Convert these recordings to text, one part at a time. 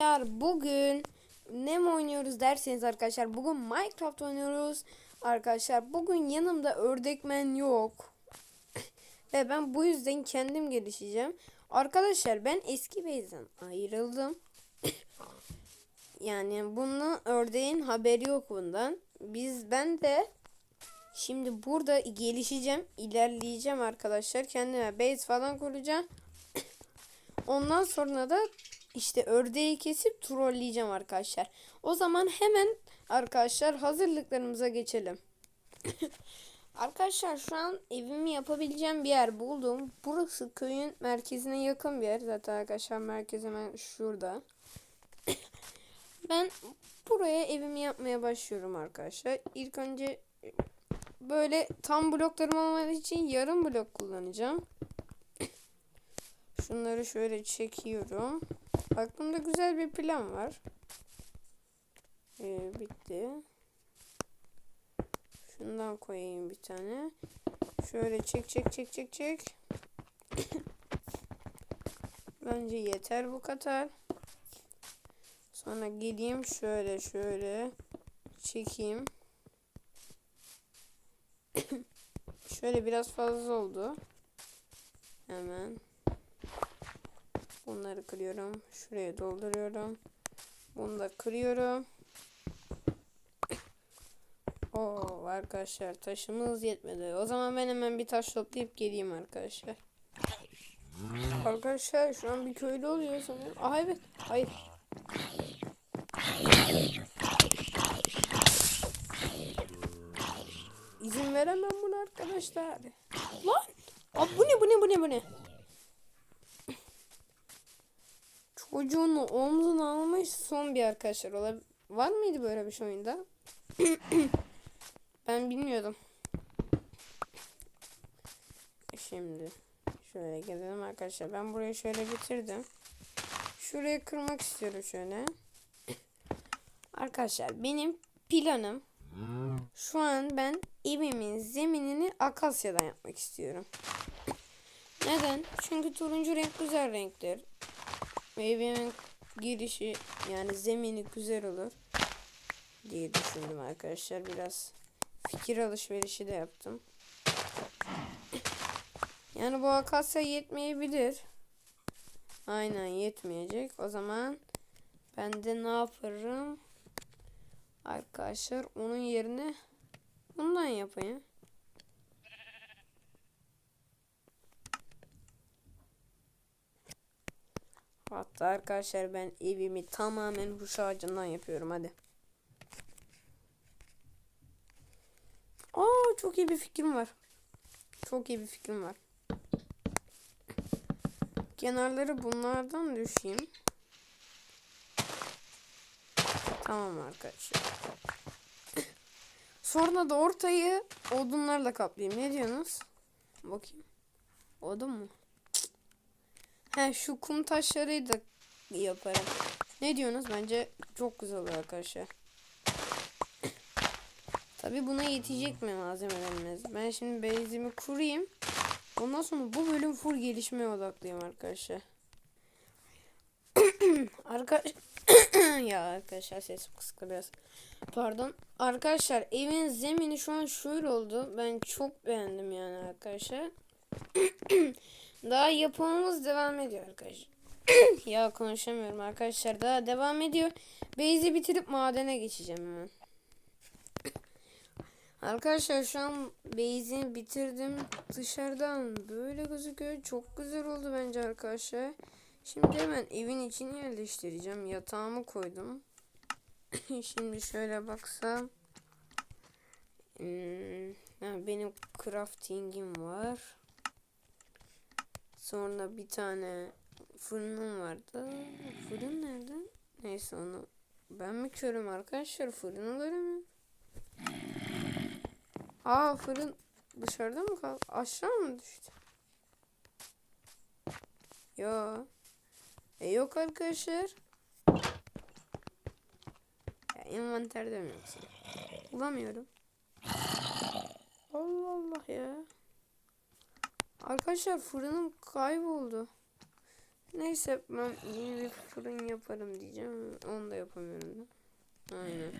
Arkadaşlar bugün ne mi oynuyoruz derseniz arkadaşlar bugün Minecraft oynuyoruz. Arkadaşlar bugün yanımda ördekmen yok. Ve ben bu yüzden kendim gelişeceğim. Arkadaşlar ben eski base'den ayrıldım. yani bunun ördeğin haberi yok bundan. Biz ben de şimdi burada gelişeceğim, ilerleyeceğim arkadaşlar. Kendime base falan kuracağım. Ondan sonra da işte ördeği kesip trolleyeceğim arkadaşlar. O zaman hemen arkadaşlar hazırlıklarımıza geçelim. arkadaşlar şu an evimi yapabileceğim bir yer buldum. Burası köyün merkezine yakın bir yer. Zaten arkadaşlar merkez hemen şurada. ben buraya evimi yapmaya başlıyorum arkadaşlar. İlk önce böyle tam bloklarım olmadığı için yarım blok kullanacağım. Şunları şöyle çekiyorum. Aklımda güzel bir plan var. Ee, bitti. Şundan koyayım bir tane. Şöyle çek çek çek çek çek. Bence yeter bu kadar. Sonra geleyim şöyle şöyle çekeyim. şöyle biraz fazla oldu. Hemen. Bunları kırıyorum. Şuraya dolduruyorum. Bunu da kırıyorum. Oo arkadaşlar taşımız yetmedi. O zaman ben hemen bir taş toplayıp geleyim arkadaşlar. Arkadaşlar şu an bir köylü oluyor sanırım. Aa evet. Hayır. İzin veremem bunu arkadaşlar. Lan! Aa, bu ne bu ne bu ne bu ne? Çocuğunu omzuna almış son bir arkadaşlar. Ola var mıydı böyle bir şey oyunda? ben bilmiyordum. Şimdi şöyle gelelim arkadaşlar. Ben burayı şöyle bitirdim. Şurayı kırmak istiyorum şöyle. Arkadaşlar benim planım şu an ben evimin zeminini akasyadan yapmak istiyorum. Neden? Çünkü turuncu renk güzel renktir. Evimin girişi yani zemini güzel olur diye düşündüm arkadaşlar. Biraz fikir alışverişi de yaptım. Yani bu akasya yetmeyebilir. Aynen yetmeyecek. O zaman ben de ne yaparım? Arkadaşlar onun yerine bundan yapayım. Hatta arkadaşlar ben evimi tamamen ruş ağacından yapıyorum hadi. Aa çok iyi bir fikrim var. Çok iyi bir fikrim var. Kenarları bunlardan düşeyim. Tamam arkadaşlar. Sonra da ortayı odunlarla kaplayayım. Ne diyorsunuz? Bakayım. Odun mu? He şu kum taşlarıyı da yaparım. Ne diyorsunuz? Bence çok güzel olur arkadaşlar. Tabi buna yetecek mi malzemelerimiz? Ben şimdi base'imi kurayım. Ondan sonra bu bölüm full gelişmeye odaklıyım arkadaşlar. Arkadaş ya arkadaşlar sesim kısık biraz. Pardon. Arkadaşlar evin zemini şu an şöyle oldu. Ben çok beğendim yani arkadaşlar. Daha yapımımız devam ediyor arkadaşlar. ya konuşamıyorum arkadaşlar. Daha devam ediyor. Base'i bitirip madene geçeceğim hemen. Arkadaşlar şu an base'i bitirdim. Dışarıdan böyle gözüküyor. Çok güzel oldu bence arkadaşlar. Şimdi hemen evin içini yerleştireceğim. Yatağımı koydum. Şimdi şöyle baksam. Hmm, benim crafting'im var. Sonra bir tane fırınım vardı. Fırın nerede? Neyse onu ben mi körüm arkadaşlar? Fırını göremiyorum. Aa fırın dışarıda mı kaldı? Aşağı mı düştü? Yo. E yok arkadaşlar. Ya envanterde mi yoksa? Bulamıyorum. Allah Allah ya. Arkadaşlar fırınım kayboldu. Neyse ben yeni bir fırın yaparım diyeceğim. Onu da yapamıyorum. Aynen.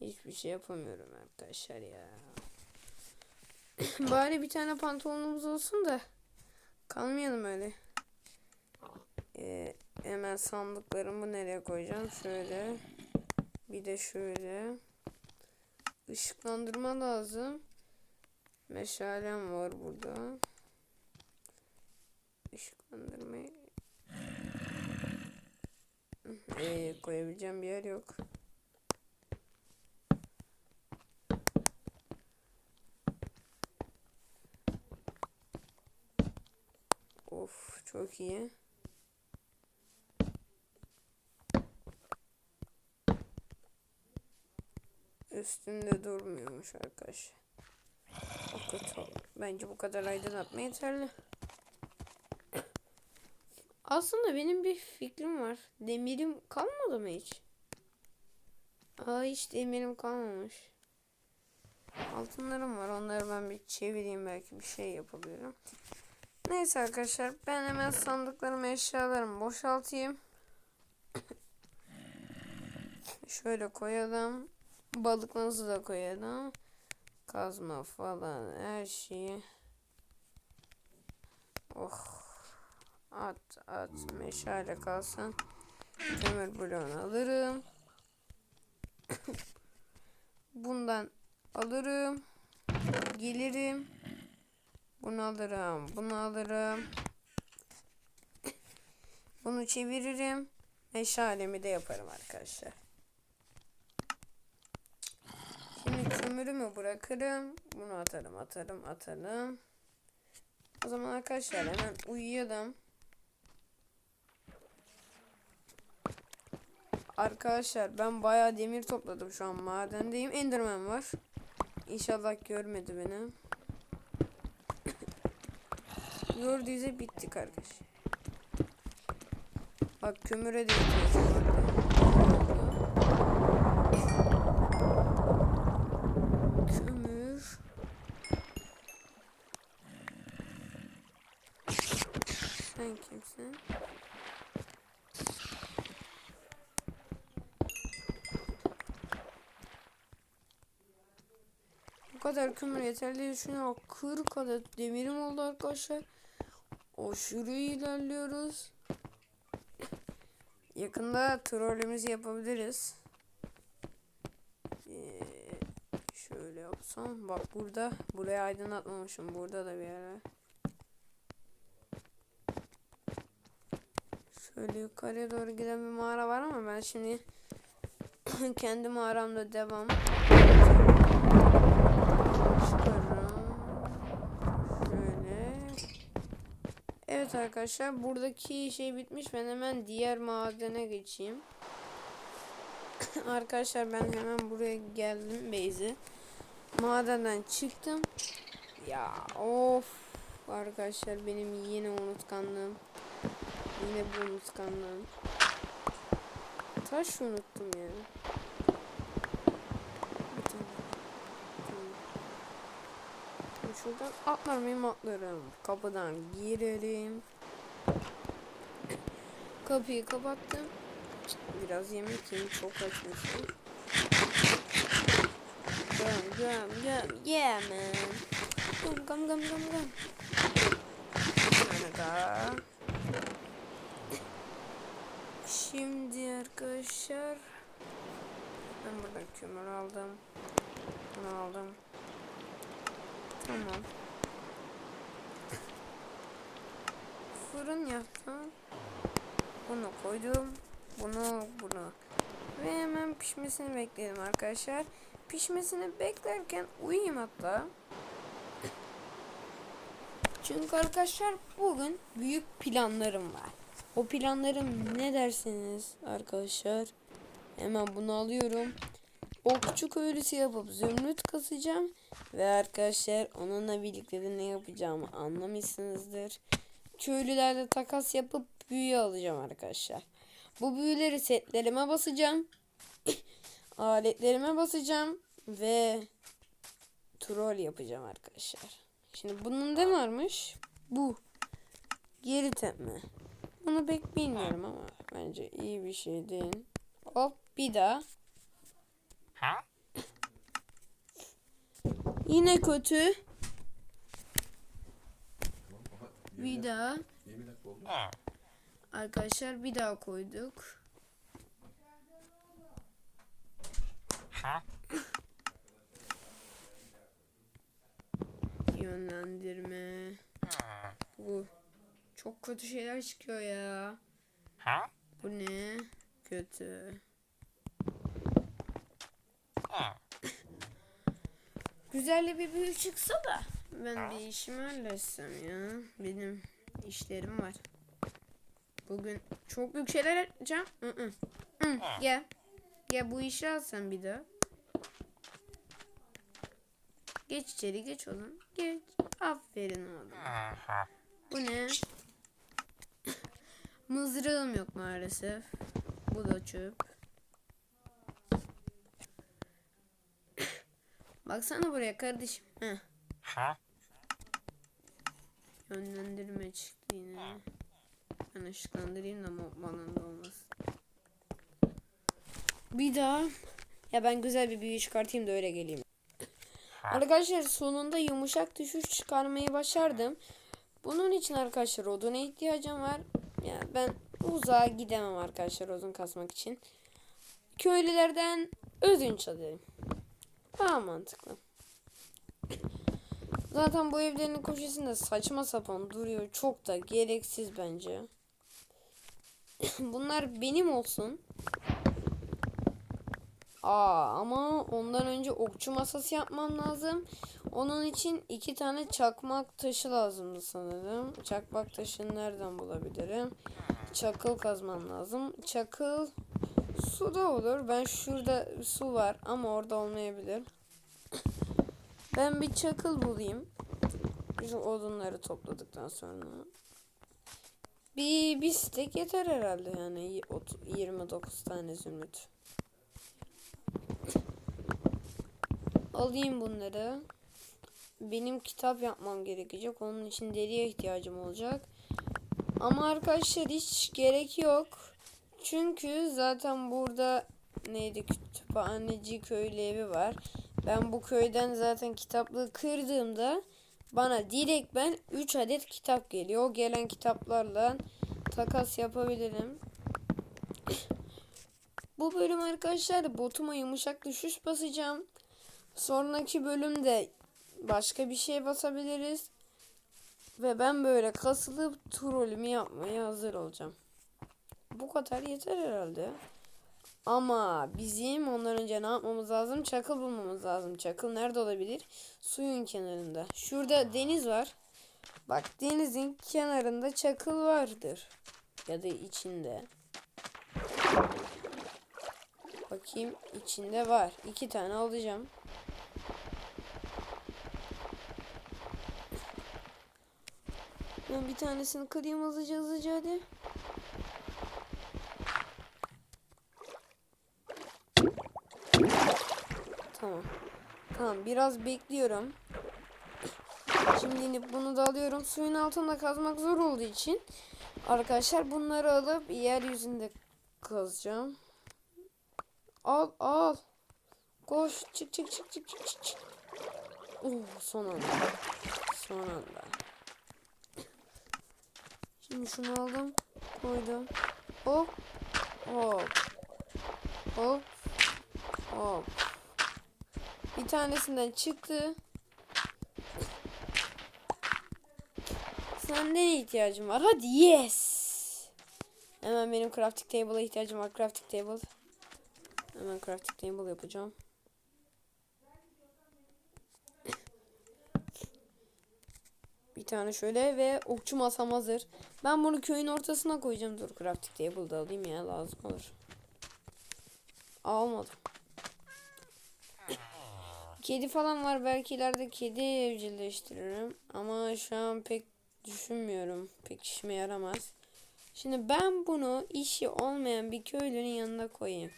Hiçbir şey yapamıyorum arkadaşlar ya. Bari bir tane pantolonumuz olsun da kalmayalım öyle. Ee, hemen sandıklarımı nereye koyacağım? Şöyle. Bir de şöyle. Işıklandırma lazım. Meşalem var burada. Işıklandırmayı ee, koyabileceğim bir yer yok. Of çok iyi. Üstünde durmuyormuş arkadaş. O kötü. Bence bu kadar aydınlatma yeterli. Aslında benim bir fikrim var. Demirim kalmadı mı hiç? Aa hiç demirim kalmamış. Altınlarım var. Onları ben bir çevireyim belki bir şey yapabilirim. Neyse arkadaşlar ben hemen sandıklarımı eşyalarımı boşaltayım. Şöyle koyalım. Balıklarınızı da koyalım. Kazma falan her şeyi. Oh. At at meşale kalsın. Kömür bloğunu alırım. Bundan alırım. Gelirim. Bunu alırım. Bunu alırım. Bunu çeviririm. Meşalemi de yaparım arkadaşlar. Şimdi kömürümü bırakırım. Bunu atarım atarım atarım. O zaman arkadaşlar hemen uyuyalım. Arkadaşlar ben bayağı demir topladım şu an madendeyim. Enderman var. İnşallah görmedi beni. Gördüyse bittik arkadaş. Bak kömüre de ihtiyacım vardı. Kömür. Sen kimsin? Bu kadar kömür yeterli. Şuna 40 adet demirim oldu arkadaşlar. Aşırı ilerliyoruz. Yakında trollümüzü yapabiliriz. Ee, şöyle yapsam. Bak burada. Buraya aydınlatmamışım. Burada da bir yere. Şöyle yukarıya doğru giden bir mağara var ama ben şimdi kendi mağaramda devam. Evet arkadaşlar buradaki şey bitmiş. Ben hemen diğer madene geçeyim. arkadaşlar ben hemen buraya geldim Beyzi. Madenden çıktım. Ya of. Arkadaşlar benim yine unutkanlığım. Yine bu unutkanlığım. Taş unuttum yani. Tamam. Tamam, Şuradan atlar mıyım atlarım. Kapıdan girelim. Kapıyı kapattım. Biraz yemek yiyeyim çok açmışım. Gum gum gum yeah man. Gum gum gum gum gum. Bir. Şimdi arkadaşlar ben buradan kömür aldım. Bunu aldım. Tamam. Fırın yaptım. Bunu koydum. Bunu bunu. Ve hemen pişmesini bekledim arkadaşlar. Pişmesini beklerken uyuyayım hatta. Çünkü arkadaşlar bugün büyük planlarım var. O planlarım ne dersiniz arkadaşlar? Hemen bunu alıyorum. Okçu köylüsü yapıp zümrüt kasacağım. Ve arkadaşlar onunla birlikte de ne yapacağımı anlamışsınızdır. Köylülerle takas yapıp büyü alacağım arkadaşlar. Bu büyüleri setlerime basacağım. aletlerime basacağım. Ve troll yapacağım arkadaşlar. Şimdi bunun ne varmış? Bu. Geri tepme. Bunu pek bilmiyorum ama bence iyi bir şey değil. Hop bir daha. Yine kötü. Bir daha. 20 dakika oldu. Arkadaşlar bir daha koyduk. Yönlendirme. Bu çok kötü şeyler çıkıyor ya. Bu ne? Kötü. Güzel de bir büyü çıksa da ben bir işimi halletsem ya. Benim işlerim var. Bugün çok büyük şeyler yapacağım. Hı hı. Hı, Gel. Gel bu işi al sen bir daha. Geç içeri geç oğlum. Geç. Aferin oğlum. Bu ne? Mızrağım yok maalesef. Bu da çöp. Baksana buraya kardeşim. Heh. Yönlendirme çıktı yine. Ben ışıklandırayım da mob alanda olmasın. Bir daha. Ya ben güzel bir büyü çıkartayım da öyle geleyim. Arkadaşlar sonunda yumuşak düşüş çıkarmayı başardım. Bunun için arkadaşlar oduna ihtiyacım var. Yani ben uzağa gidemem arkadaşlar odun kasmak için. Köylülerden ödünç alayım. Daha mantıklı. Zaten bu evlerin köşesinde saçma sapan duruyor. Çok da gereksiz bence. Bunlar benim olsun. Aa ama ondan önce okçu masası yapmam lazım. Onun için iki tane çakmak taşı lazımdı sanırım. Çakmak taşını nereden bulabilirim? Çakıl kazmam lazım. Çakıl suda olur. Ben şurada su var ama orada olmayabilir. Ben bir çakıl bulayım. Şu odunları topladıktan sonra. Bir, bir stek yeter herhalde yani. Y- ot- 29 tane zümrüt. Alayım bunları. Benim kitap yapmam gerekecek. Onun için deriye ihtiyacım olacak. Ama arkadaşlar hiç gerek yok. Çünkü zaten burada neydi kütüphaneci köylü evi var. Ben bu köyden zaten kitaplığı kırdığımda bana direkt ben 3 adet kitap geliyor. O gelen kitaplarla takas yapabilirim. Bu bölüm arkadaşlar botuma yumuşak düşüş basacağım. Sonraki bölümde başka bir şey basabiliriz. Ve ben böyle kasılıp trolümü yapmaya hazır olacağım. Bu kadar yeter herhalde. Ama bizim ondan önce ne yapmamız lazım? Çakıl bulmamız lazım. Çakıl nerede olabilir? Suyun kenarında. Şurada deniz var. Bak denizin kenarında çakıl vardır. Ya da içinde. Bakayım içinde var. İki tane alacağım. Ben bir tanesini kırayım hızlıca hızlıca hadi. Tamam. Tamam biraz bekliyorum. Şimdi inip bunu da alıyorum. Suyun altında kazmak zor olduğu için arkadaşlar bunları alıp yeryüzünde kazacağım. Al al. Koş çık çık çık çık çık çık. Oo, son anda. Son anda. Şimdi aldım. Koydum. Hop. Hop. Hop. Hop. Bir tanesinden çıktı. Sende ne ihtiyacım var? Hadi yes. Hemen benim crafting table'a ihtiyacım var. Crafting table. Hemen crafting table yapacağım. Tane şöyle ve okçu masam hazır. Ben bunu köyün ortasına koyacağım. Dur crafting table da alayım ya lazım olur. Almadım. Kedi falan var. Belki ileride kedi evcilleştiririm. Ama şu an pek düşünmüyorum. Pek işime yaramaz. Şimdi ben bunu işi olmayan bir köylünün yanına koyayım.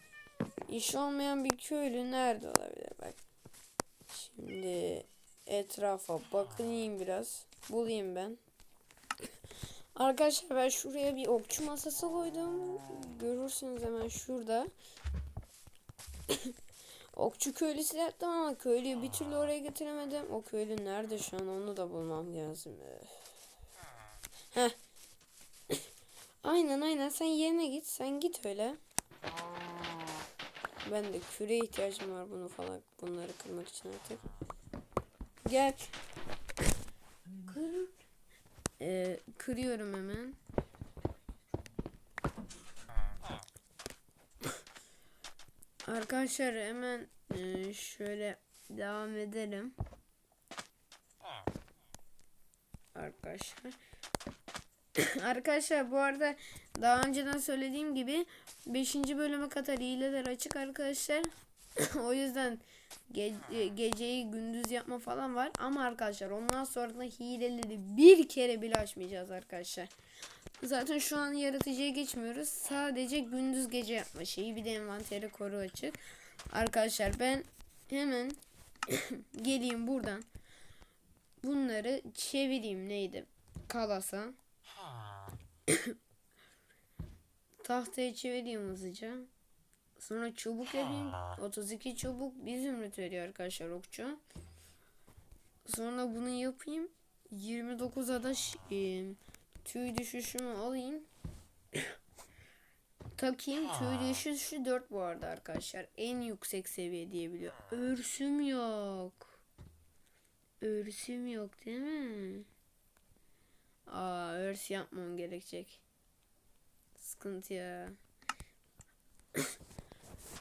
İşi olmayan bir köylü nerede olabilir bak. Şimdi etrafa bakayım biraz. Bulayım ben. Arkadaşlar ben şuraya bir okçu masası koydum. Görürsünüz hemen şurada. okçu köylüsü yaptım ama köylüyü bir türlü oraya getiremedim. O köylü nerede şu an onu da bulmam lazım. Heh. aynen aynen sen yerine git. Sen git öyle. Ben de küre ihtiyacım var bunu falan bunları kırmak için artık. Gel. Ee, kırıyorum hemen. Arkadaşlar hemen e, şöyle devam edelim. Arkadaşlar. Arkadaşlar bu arada daha önceden söylediğim gibi 5. bölüme kadar hileler açık arkadaşlar. o yüzden ge- geceyi gündüz yapma falan var. Ama arkadaşlar ondan sonra da hileleri bir kere bile açmayacağız arkadaşlar. Zaten şu an yaratıcıya geçmiyoruz. Sadece gündüz gece yapma şeyi. Bir de envanteri koru açık. Arkadaşlar ben hemen geleyim buradan. Bunları çevireyim neydi? Kalasa. Tahtaya çevireyim hızlıca. Sonra çubuk yapayım. 32 çubuk bir zümrüt veriyor arkadaşlar okçu. Sonra bunu yapayım. 29'a da ş- e, tüy düşüşümü alayım. Takayım. Tüy düşüşü 4 bu arada arkadaşlar. En yüksek seviye diyebiliyor. Örsüm yok. Örsüm yok değil mi? Aa örs yapmam gerekecek. Sıkıntı ya.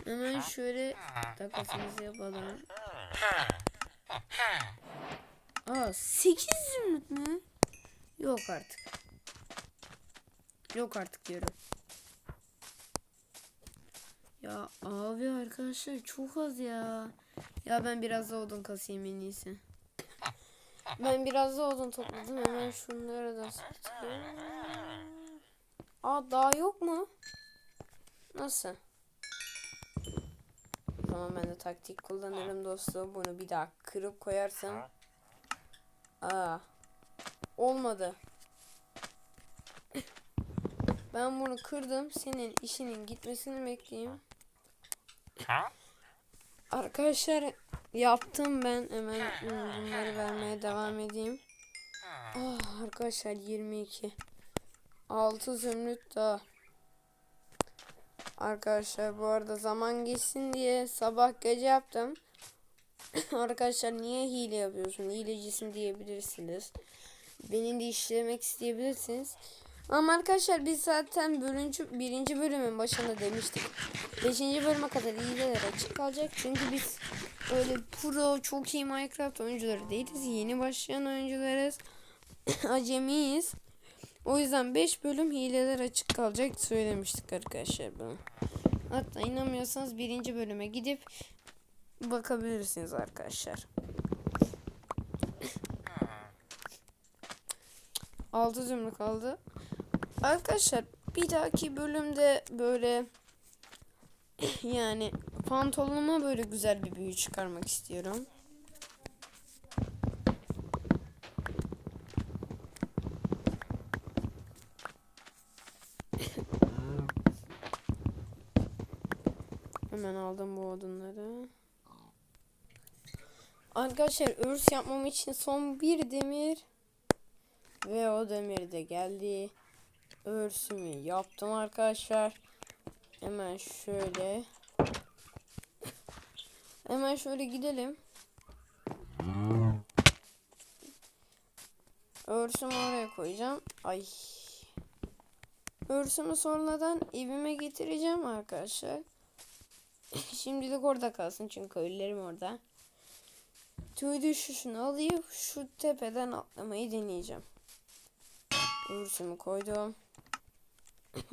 Hemen şöyle takasımızı yapalım. Aa 8 zümrüt mü? Yok artık. Yok artık diyorum. Ya abi arkadaşlar çok az ya. Ya ben biraz da odun kasayım en iyisi. Ben biraz da odun topladım. Hemen şunları da satayım. Aa daha yok mu? Nasıl? O zaman ben de taktik kullanırım dostum. Bunu bir daha kırıp koyarsam. Aa. Olmadı. Ben bunu kırdım. Senin işinin gitmesini bekleyeyim. Arkadaşlar yaptım ben. Hemen bunları vermeye devam edeyim. Ah, arkadaşlar 22. 6 zümrüt daha. Arkadaşlar bu arada zaman geçsin diye sabah gece yaptım. Arkadaşlar niye hile yapıyorsun? Hilecisin diyebilirsiniz. Beni de işlemek isteyebilirsiniz. Ama arkadaşlar biz zaten bölüncü, birinci bölümün başında demiştik. Beşinci bölüme kadar hileler açık kalacak. Çünkü biz öyle pro çok iyi Minecraft oyuncuları değiliz. Yeni başlayan oyuncularız. Acemiyiz. O yüzden 5 bölüm hileler açık kalacak söylemiştik arkadaşlar bunu. Hatta inanmıyorsanız birinci bölüme gidip bakabilirsiniz arkadaşlar. 6 zümrüt kaldı. Arkadaşlar bir dahaki bölümde böyle yani pantolonuma böyle güzel bir büyü çıkarmak istiyorum. Hemen aldım bu odunları. Arkadaşlar örs yapmam için son bir demir ve o demir de geldi. Örsümü yaptım arkadaşlar. Hemen şöyle Hemen şöyle gidelim. Örsümü oraya koyacağım. Ay. Örsümü sonradan evime getireceğim arkadaşlar. Şimdilik orada kalsın çünkü köylülerim orada. Tüy düşüşünü alayım. Şu tepeden atlamayı deneyeceğim. Örsümü koydum.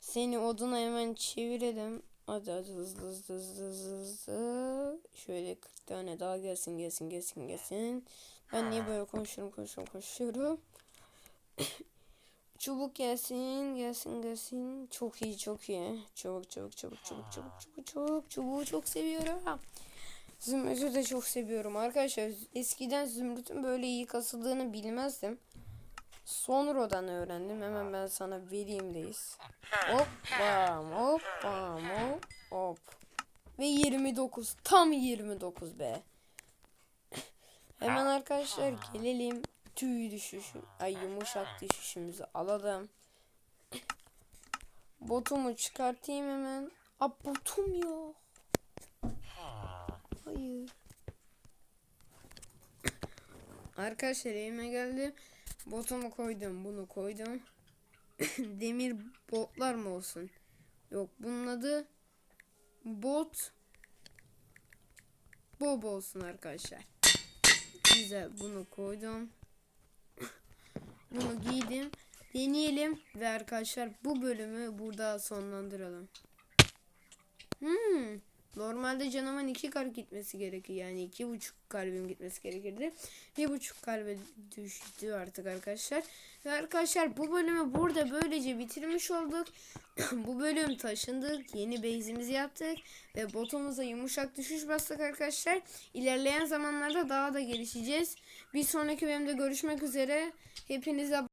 Seni oduna hemen çevirelim. Hadi hadi hızlı hızlı hızlı hızlı hızlı. Şöyle 40 tane daha gelsin gelsin gelsin gelsin. Ben niye böyle konuşuyorum konuşuyorum konuşuyorum. Çubuk gelsin gelsin gelsin. Çok iyi çok iyi. Çabuk çabuk çabuk çabuk çabuk çabuk çabuk. Çubuğu çok seviyorum. Zümrüt'ü de çok seviyorum arkadaşlar. Eskiden Zümrüt'ün böyle iyi kasıldığını bilmezdim. sonradan öğrendim. Hemen ben sana vereyim deyiz. Hop bam hop bam hop hop. Ve 29. Tam 29 be. Hemen arkadaşlar gelelim. Tüy düşüşü. Ay yumuşak düşüşümüzü alalım. Botumu çıkartayım hemen. Aa botum yok. Hayır. Arkadaşlar elime geldi. Botumu koydum. Bunu koydum. Demir botlar mı olsun? Yok bunun adı bot Bob olsun arkadaşlar. Güzel bunu koydum. Bunu giydim. Deneyelim ve arkadaşlar bu bölümü burada sonlandıralım. Hmm. Normalde canımın iki kalp gitmesi gerekiyor. Yani iki buçuk kalbim gitmesi gerekirdi. Bir buçuk kalbe düştü artık arkadaşlar. Ve arkadaşlar bu bölümü burada böylece bitirmiş olduk. bu bölüm taşındık. Yeni base'imizi yaptık. Ve botumuza yumuşak düşüş bastık arkadaşlar. İlerleyen zamanlarda daha da gelişeceğiz. Bir sonraki bölümde görüşmek üzere. Hepinize